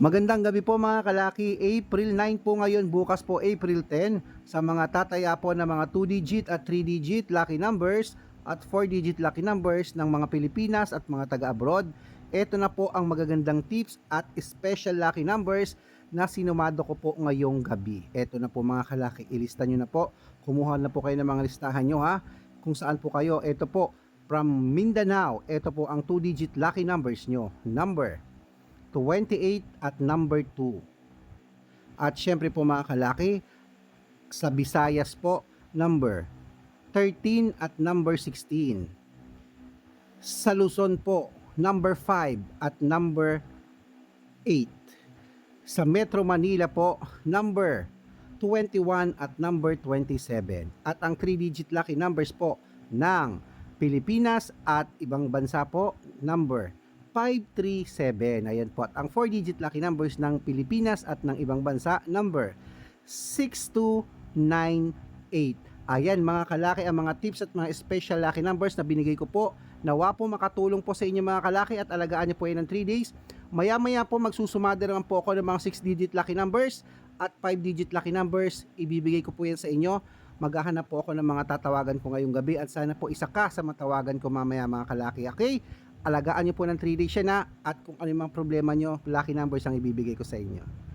Magandang gabi po mga kalaki. April 9 po ngayon, bukas po April 10. Sa mga tataya po ng mga 2-digit at 3-digit lucky numbers at 4-digit lucky numbers ng mga Pilipinas at mga taga-abroad. Ito na po ang magagandang tips at special lucky numbers na sinumado ko po ngayong gabi. Ito na po mga kalaki, ilista nyo na po. Kumuha na po kayo ng mga listahan nyo ha. Kung saan po kayo, ito po from Mindanao. Ito po ang 2-digit lucky numbers nyo. Number 28 at number 2. At syempre po mga kalaki, sa Visayas po, number 13 at number 16. Sa Luzon po, number 5 at number 8. Sa Metro Manila po, number 21 at number 27. At ang 3-digit lucky numbers po ng Pilipinas at ibang bansa po, number 537. Ayan po. At ang 4-digit lucky numbers ng Pilipinas at ng ibang bansa, number 6298. Ayan mga kalaki ang mga tips at mga special lucky numbers na binigay ko po. Nawa po makatulong po sa inyo mga kalaki at alagaan niyo po yan ng 3 days. Maya-maya po magsusumada naman po ako ng mga 6-digit lucky numbers at 5-digit lucky numbers. Ibibigay ko po yan sa inyo. Maghahanap po ako ng mga tatawagan ko ngayong gabi at sana po isa ka sa matawagan ko mamaya mga kalaki. Okay? Alagaan niyo po ng 3 days siya na at kung ano yung mga problema nyo, lucky numbers ang ibibigay ko sa inyo.